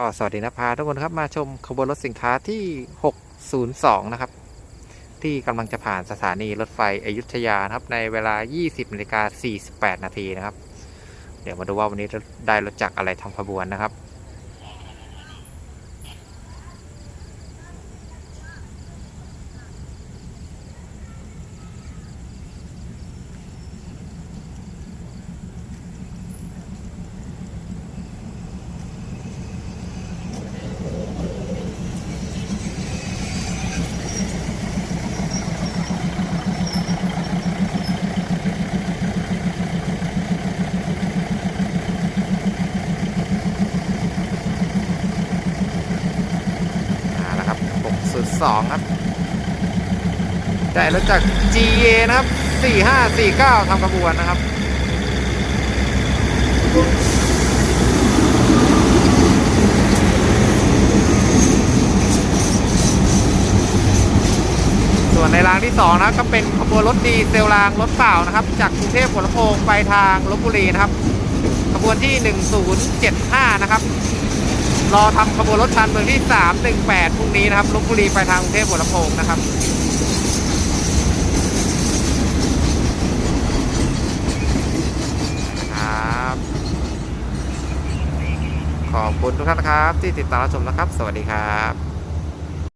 ก็สวัสดีนะพาทุกคนครับมาชมขบวนรถสินค้าที่ 602 นะครับ ที่กำลังจะผ่านสถานีรถไฟอยุธยานะครับ ในเวลา 20นาฬิกา48 นาทีนะครับ เดี๋ยวมาดูว่าวันนี้จะได้รถจักรอะไรทำขบวนนะครับ 0 2ครับ ได้รถจาก GA นะครับ 4549ทำขบวนนะครับส่วนในรางที่2นะก็เป็นขบวนรถดีเซลรางรถเปล่านะครับ จากกรุงเทพหัวลำโพงไปทางลบบุรีนะครับ ขบวนที่ 1075 นะครับ รอทำขบวนรถชันเมืองที่ 318พรุ่งนี้นะครับลบบุรีไปทางกรุงเทพหัวลำโพงนะครับครับขอบคุณทุกท่านนะครับ ที่ติดตามรับชมนะครับ สวัสดีครับ